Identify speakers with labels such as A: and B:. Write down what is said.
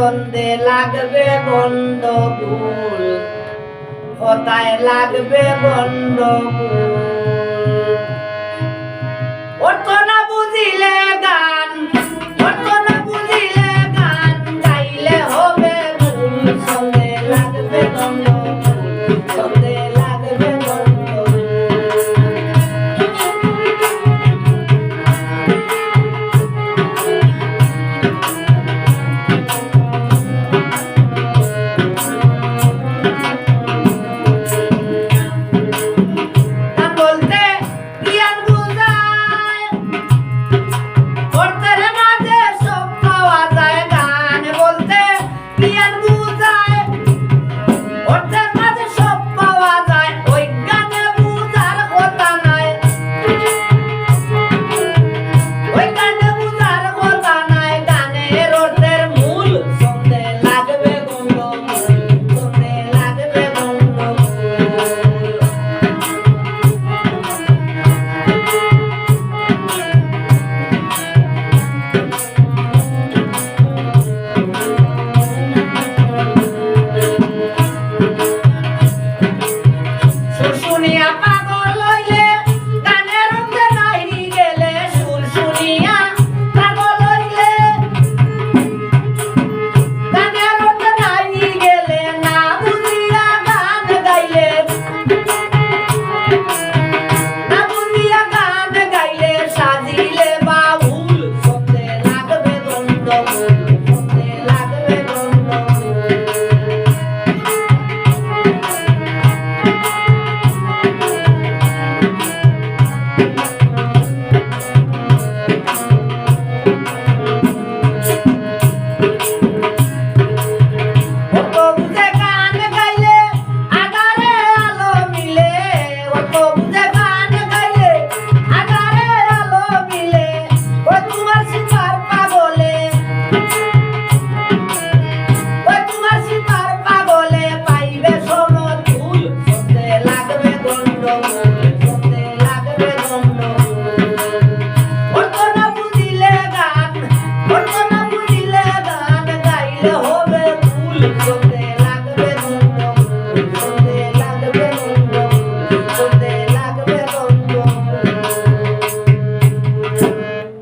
A: দ্বন্দ্বে লাগবে গন্ডগোল কথায় লাগবে গন্ডগোল। 你啊，爸。